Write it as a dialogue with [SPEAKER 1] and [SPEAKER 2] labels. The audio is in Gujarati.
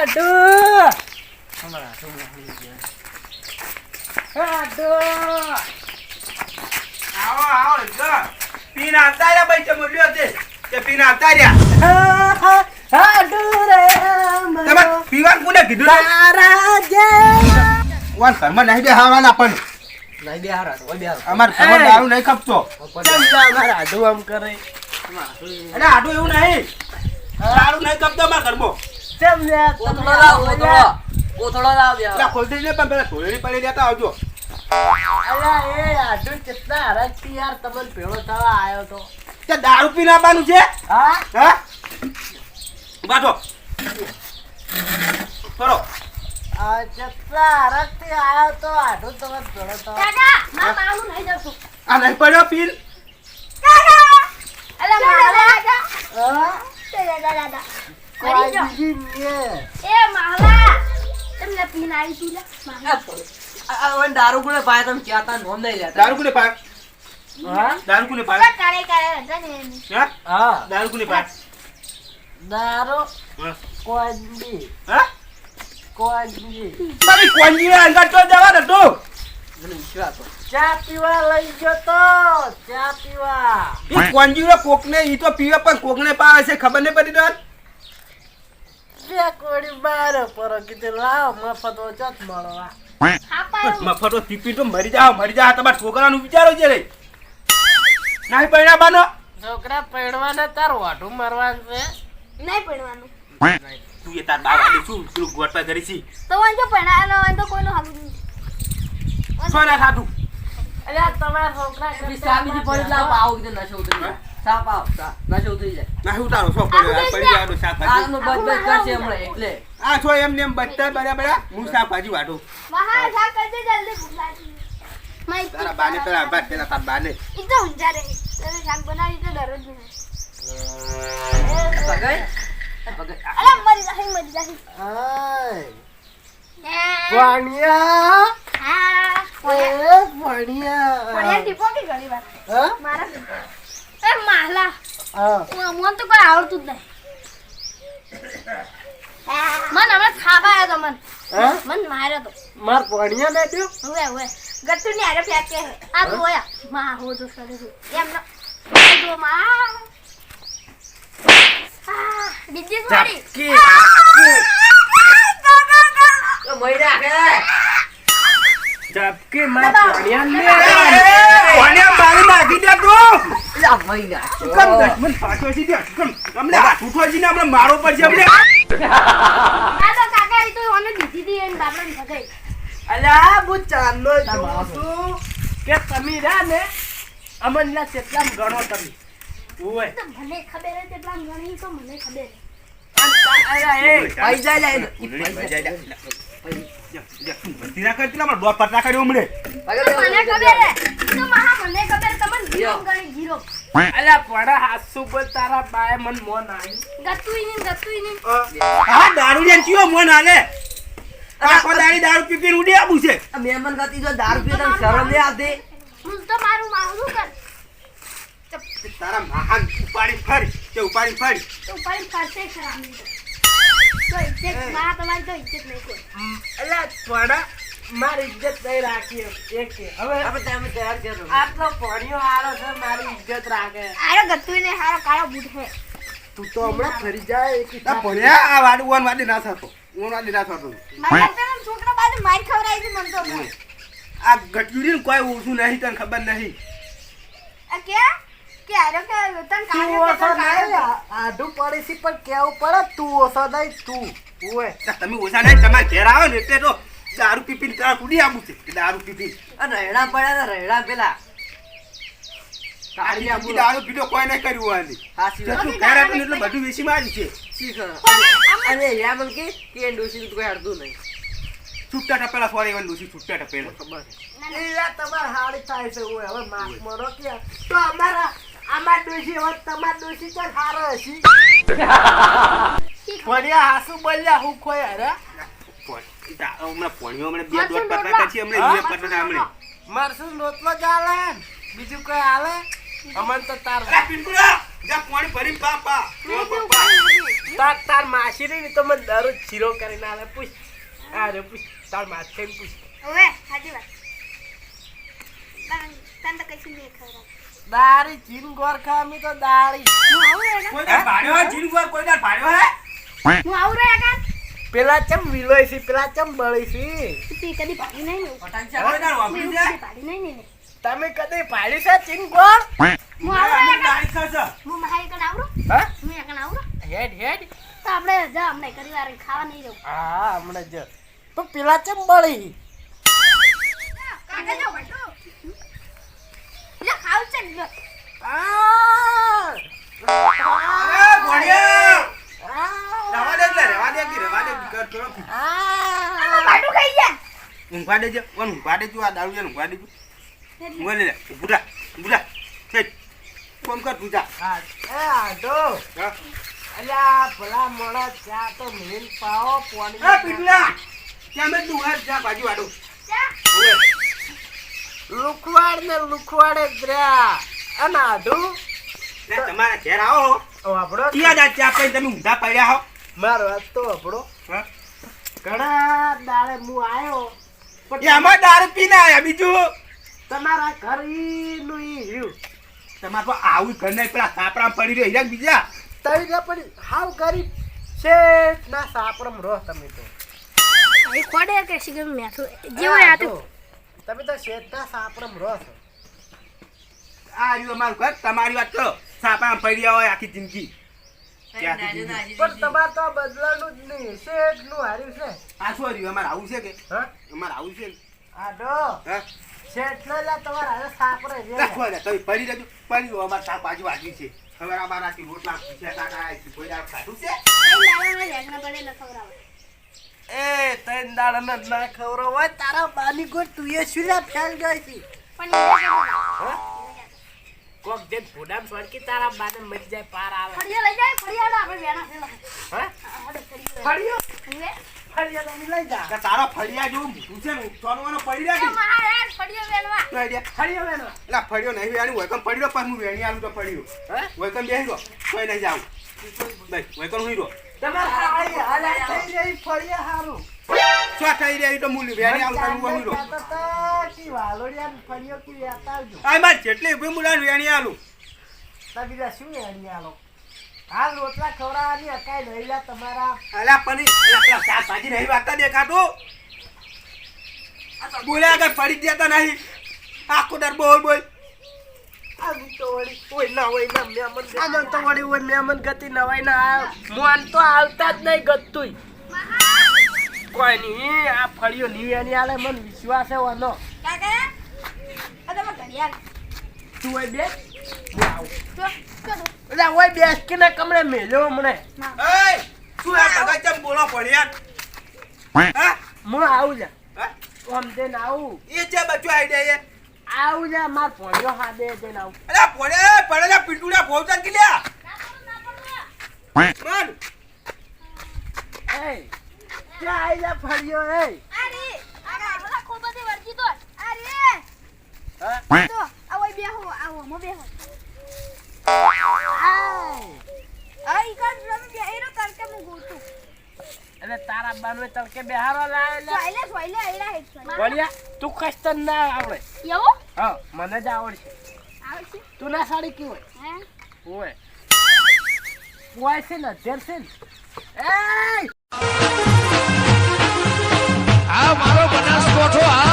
[SPEAKER 1] હાડુ હાડુ
[SPEAKER 2] આવો આવો જો પીન આવતા રહ્યા ભાઈ ચમો લ્યો તે તે પીન આવતા રહ્યા
[SPEAKER 1] હાડુ રે
[SPEAKER 2] તમે પીવાનું કોને કીધું?
[SPEAKER 1] તારા જે
[SPEAKER 2] વાન ઘરમાં નહીં બેહાવાના પણ
[SPEAKER 1] નહીં બે હારા તો બે હારા
[SPEAKER 2] અમાર ઘરમાં દારૂ નહીં ખપતો
[SPEAKER 1] કેમ જા મારા હાડુ આમ કરે
[SPEAKER 2] અરે આટલું એવું નહીં દારૂ નહીં ખપતો અમાર ઘરમાં
[SPEAKER 1] કેમ રે
[SPEAKER 3] કોથળો લાવ કોથળો કોથળો લાવ બે
[SPEAKER 2] પેલા ખોલતી ને પણ પેલા ધોળેલી પડી લેતા આવજો.
[SPEAKER 1] અલા એ હાડુ કેટલા હરખથી યાર તમને ભેળો થવા આવ્યો તો.
[SPEAKER 2] તે દારૂ પી લાવવાનું છે?
[SPEAKER 1] હા?
[SPEAKER 2] હા? બાજો કરો
[SPEAKER 1] આ કેટલા હરખથી આયો તો હાડુ તમે ભેળો થવા.
[SPEAKER 4] દાદા મારા માનું નહીં જશું
[SPEAKER 2] આ નહીં પડ્યો પીન
[SPEAKER 4] અલે મારા દાદા.
[SPEAKER 1] હા?
[SPEAKER 4] દાદા દાદા.
[SPEAKER 1] કોઈ ને
[SPEAKER 4] એ માલા તમને પીન આવી તું લે? માલા.
[SPEAKER 3] દારૂ કોને પાય તમે ક્યાં તા નોમ નહીં લેતા.
[SPEAKER 2] દારૂ કોને પાય.
[SPEAKER 1] હા?
[SPEAKER 2] દારૂ કોને પાય.
[SPEAKER 4] કાળે કાળે હતા ને.
[SPEAKER 2] હા?
[SPEAKER 1] હા.
[SPEAKER 2] દારૂ કોને પાય.
[SPEAKER 1] દારો
[SPEAKER 2] હા.
[SPEAKER 1] કોંજી.
[SPEAKER 2] હા?
[SPEAKER 1] કોંજી.
[SPEAKER 2] તારી કોંજી અંદર તો જવા દે તું.
[SPEAKER 3] મને વિશ્વાસ હતો.
[SPEAKER 1] ચા પીવા લઈ ગયો તો. ચા પીવા.
[SPEAKER 2] ઈ કોંજી કોકને ઈ તો પીવે પણ કોકને પાવે છે ખબર નહીં પડી તો
[SPEAKER 1] બે કોડી બાર પર કીધું લાવ મફત ઓછત મળવા.
[SPEAKER 2] મફતો પીપી તો મરી જાવ મરી જાઓ. તમારા છોકરાનું વિચારો છે રે. નહીં પૈણા બાનો.
[SPEAKER 1] છોકરા પડવાને તાર વાઢું મરવાનું છે.
[SPEAKER 4] નહીં પડવાનું.
[SPEAKER 2] તું એ તાર બાવા શું પેલું ગોટવા કરી છી?
[SPEAKER 4] તો વાંજો જો ભણાયેલો હોય તો કોઈનું હાલું
[SPEAKER 2] સોના સાધુ.
[SPEAKER 1] અલ્યા તમારા છોકરા
[SPEAKER 3] બી ચા બીજી પડી લાવ આવો કીધું નશો ઉતરી જાય આવતા નશો ઉતરી જાય.
[SPEAKER 2] નહીં ઉતારો છો પડી જવાનું શાકભાજી.
[SPEAKER 3] આગનું બચ બચ કરશે હમણાં એટલે.
[SPEAKER 2] આ છો એમને એમ બચતા બરાબર હું શાકભાજી વાટું.
[SPEAKER 4] મહા શાક કરજે જલ્દી ભૂખ લાગી
[SPEAKER 2] તારા બાને તારા બાદ પેલા તાર બાને.
[SPEAKER 4] ઈ તો ઊંઝા રહે. તને શાક બનાવી તો દરરોજ બનાવે
[SPEAKER 3] ભગાઈ ભગાઈ
[SPEAKER 4] અલા મરી જાહી મરી જાહી.
[SPEAKER 1] આય
[SPEAKER 4] હા? હા.
[SPEAKER 1] એ ભણ્યા
[SPEAKER 4] પડ્યા ટીપો કે ઘણી વાર
[SPEAKER 1] હા?
[SPEAKER 4] મારા એ માલા.
[SPEAKER 1] હા.
[SPEAKER 4] મને તો કોઈ આવડતું જ નહીં. મન હમણાં ખાવા આવ્યો મન. મન માર્યો તો.
[SPEAKER 1] માર ભણ્યા ને દ્યો
[SPEAKER 4] હવે હવે ગટ્ટુ ની આરે ફેંકે આ જોયા. માં હો જો સરે એમ ન. જો માં. બીજી સારી.
[SPEAKER 2] ઝાપકી.
[SPEAKER 1] ઝાપકી માર ભણ્યા ને
[SPEAKER 2] કોને બારી નાખી દે તું. છે મારો
[SPEAKER 4] બાપડાને ભગાઈ
[SPEAKER 1] અલ્યા હું ચાંદનો જોઉં છું કે તમે રહ્યા ને અમનના કેટલામ ગણો તમે
[SPEAKER 4] ભલે ખબર હતી એટલા ગણી તો મને ખબર. હે
[SPEAKER 2] દારૂ લેન ચિયો મોન હાલે આખો દાડી દારૂ પી ઉડી આવું છે.
[SPEAKER 3] મહેમાન ગતિ જો દારૂ પીએ શરમ નહીં આવતી.
[SPEAKER 2] તારા મહાન ઉપાડી ફરી. તે ઉપાડી ફરી
[SPEAKER 4] તો ઉપાડી ફાડશે ખરા તો. તો ઇજ્જતમાં તમારી તો ઇજ્જત નહીં કોઈ.
[SPEAKER 1] મારી ઇજ્જત નહીં રાખી એક હવે
[SPEAKER 3] આપણે તમે તૈયાર કરો.
[SPEAKER 1] આટલો ભણ્યો હારો છે મારી ઇજ્જત રાખે.
[SPEAKER 4] આરો ગતુઈ ને હારો કાળો બૂટ છે
[SPEAKER 1] તું તો હમણાં ફરી જાય એક
[SPEAKER 2] ભણ્યા આ વાડું વન વાડી ના થતો. વન વાડી ના થતો.
[SPEAKER 4] છોકરા બાજુ માર ખવરાઈ છે મને તો
[SPEAKER 2] આ ગટયુરી કોઈ ઓછું નહીં તને ખબર નહીં.
[SPEAKER 4] આ કે કે આરો કે તન
[SPEAKER 1] તું ઓછો નહીં આડું પડી છે પણ કેવું પડે? તું ઓછો નહીં તું ઓય.
[SPEAKER 2] તમે ઓછા નહીં તમારે ઘેર આવો ને એટલે તો દારૂ પી પીને તારા કુડી આવું છે કે દારૂ પી પી
[SPEAKER 3] આ રેડા પડ્યા ને રેડા પેલા. કાઢી આપું.
[SPEAKER 2] દારૂ પીધો કોઈ નહીં. કર્યું હોય
[SPEAKER 3] હાસી.
[SPEAKER 2] તું ઘેર હતું એટલે બધું વેચી મારી છે?
[SPEAKER 3] અને યા બોલ કે કે ડોશી તો કોઈ હડતું નહીં.
[SPEAKER 2] છૂટા ટપેલા સોરી વન ડોસી છૂટા ટપેલા
[SPEAKER 3] ખબર
[SPEAKER 1] એ તમાર તમારે હારી થાય છે હવે માફ મરો કે તો અમારા અમાર ડોશી હવે તમાર ડોશી તો હારો હશી. હાસુ બોલ્યા હું કોઈ અરે
[SPEAKER 2] હમણાં પોણીઓ હમણાં બે દોઢ પટના પછી હમણાં બે પટના હમણાં
[SPEAKER 1] મરસું રોટલો જ હાલે બીજું કોઈ અમન તો તાર
[SPEAKER 2] અરે જા પાણી ભરીને પા પા.
[SPEAKER 4] નહીં
[SPEAKER 2] પા,
[SPEAKER 4] પીવું
[SPEAKER 2] પા.
[SPEAKER 4] પાણી નહીં.
[SPEAKER 1] તાર તાર માસી રહી ને તો મને દરરોજ શીરો કરીને આલે. પૂછ. અરે પૂછ. તાર માસી ને પૂછ.
[SPEAKER 4] હવે હાજી વાત. તને તો કશું નહીં ખબર
[SPEAKER 1] દારી ચીન ગોર ખામી તો દારી
[SPEAKER 4] હું આવું રે
[SPEAKER 2] કોઈ દાડ ભાડ્યો હે જીનગોર કોઈ દાડ ભાડ્યો હે
[SPEAKER 4] હું આવું રે કાન
[SPEAKER 1] પેલા ચમ વિલોય છે પેલા ચમ બળી છે
[SPEAKER 4] તી કદી પાડી નહીં ને
[SPEAKER 3] પટાંગ
[SPEAKER 2] કોઈ દાડ વાપરી
[SPEAKER 4] દે પાડી નહીં ને
[SPEAKER 1] તમે કદી પાડી છે ચીન ગોર?
[SPEAKER 4] હું આવું રે
[SPEAKER 2] દાઢી
[SPEAKER 4] હું મારી કણ આવરો
[SPEAKER 1] હા?
[SPEAKER 4] હું એકણ આવરો
[SPEAKER 1] હેડ હેડ.
[SPEAKER 4] તો આપણે જા અમને કરી વાર ખાવા નહીં જવું.
[SPEAKER 1] હા હમણાં જ. તો પેલા ચમ બળી?
[SPEAKER 4] કાકા
[SPEAKER 1] જો
[SPEAKER 4] બાટુ
[SPEAKER 2] ઊંઘવા દેજે, ઓન ઊંઘવા દેજો, આ દારૂ છે ઊંઘવા દેજો. ઊંઘવા દે
[SPEAKER 1] પાણી
[SPEAKER 2] એ પીટલા! ત્યાં મેં હેડ જા, બાજુ વાડો
[SPEAKER 4] ચા.
[SPEAKER 1] લુખવાડ ને લુખવાડે જ રહ્યા. અને
[SPEAKER 2] લે, તમારા ઘેર આવો હો.
[SPEAKER 1] વાપડો
[SPEAKER 2] ક્યાં જા ચા પીને તમે ઊંધા પડ્યા હો.
[SPEAKER 1] મારો વાત તો
[SPEAKER 2] હા?
[SPEAKER 1] ઘણા દાડે હું આવ્યો પણ
[SPEAKER 2] એ આમાં દારૂ પીને આવ્યા બીજું?
[SPEAKER 1] તમારા ઘર ઈનું ઈ રહ્યું.
[SPEAKER 2] તમારે તો આવું ઘર નહીં પેલા સાપડા પડી રહ્યો હીરા બીજા?
[SPEAKER 1] તઈ ને પડી. હાવ ગરીબ છે ના સાપરમ રહો તમે તો.
[SPEAKER 4] ખોડે કે શિગર મેઠું
[SPEAKER 1] આ
[SPEAKER 4] જેવો આતું
[SPEAKER 1] તો, તમે તો શેઠ સાપરમ રહો છો.
[SPEAKER 2] આ રહ્યું અમારું ઘર તમારી વાત કરો. સાપડા પડી હોય આખી જિંદગી.
[SPEAKER 1] પણ તમારે તો બદલાનું જ નહીં શેઠનું હાર્યું છે.
[SPEAKER 2] આ શું રહ્યું? અમારે આવું છે કે?
[SPEAKER 1] હા?
[SPEAKER 2] અમારે આવું છે? ને?
[SPEAKER 1] આડો શેઠ ને લા તમારા હારે સાપરે રે
[SPEAKER 2] તમે પડી રહેજો. પડી રહ્યો અમારે શાક બાજુ વાગી છે. હવે અમારાથી રોટલા પૂછ્યા કાકા કોઈ ખાધું છે?
[SPEAKER 1] એ તૈન દાડા ન ના ખવરો હોય તારા બાની કોઈ તું એ ફેલ ગઈ છે? કોક જેન ફોડામ સડકી તારા બાને મરી જાય પાર આવે. હા? ફળિયો ફળિયો? તમે લઈ જા.
[SPEAKER 2] કે તારા ફળિયા જેવું છે ને સોનવાનો પડી રહ્યા છે.
[SPEAKER 1] ફળિયો
[SPEAKER 2] એટલે ફળિયો નહીં વેણી વૈકમ પડી રહ્યો પણ હું વેણી આલું તો પડ્યો.
[SPEAKER 1] હા?
[SPEAKER 2] વૈકમ રહ્યો? કોઈ નહીં જાવ બસ વૈકમ હુઈ રહ્યો?
[SPEAKER 1] હાળી હાલા થઈ રહી ફળીએ હારું.
[SPEAKER 2] શું થઈ રહ્યા તો મૂલ્ય વેણી આલું તો હું હુઈ રહ્યો
[SPEAKER 1] કહેતા તા કે વાલોડિયા ને ફળિયો વેતા આવજો.
[SPEAKER 2] આ મારે જેટલી ઊભી મુલાને વેણી આલું.
[SPEAKER 1] તા શું વેણી આલો? હાલ રોટલા ખવડાવવાની અકાઈ નહીં લા તમારા.
[SPEAKER 2] અલ્યા પની અલ્યા પેલા શાકભાજી નહીં વાગતા દેખાતું? બોલ્યા આગળ પડી જતા નહીં. આખો દર બોલ બોલ.
[SPEAKER 1] કમરે મેલ્યો મને
[SPEAKER 2] એય શું બોલો પડ્યા હા?
[SPEAKER 1] આવું જા. આવું.
[SPEAKER 2] એ છે બચ્ચો આઈડિયા
[SPEAKER 1] આવું જા માર ફળિયો હાદે દે આવું
[SPEAKER 2] અલ્યા પડે પડેલા પીટુડા ભોવતા કે લ્યા. મન
[SPEAKER 1] એ ક્યાં આઈ જા ફળિયો એ હા? એટલે તારા બાનવે તડકે બેહારો લાવે વળિયા તું કસ્તર ના આવડે. હા મને જ આવડશે. આવડશે? તું ના સાડી કી હોય. હે? હોય. હોય છે ને ધેર ને. મારો બનાસ આ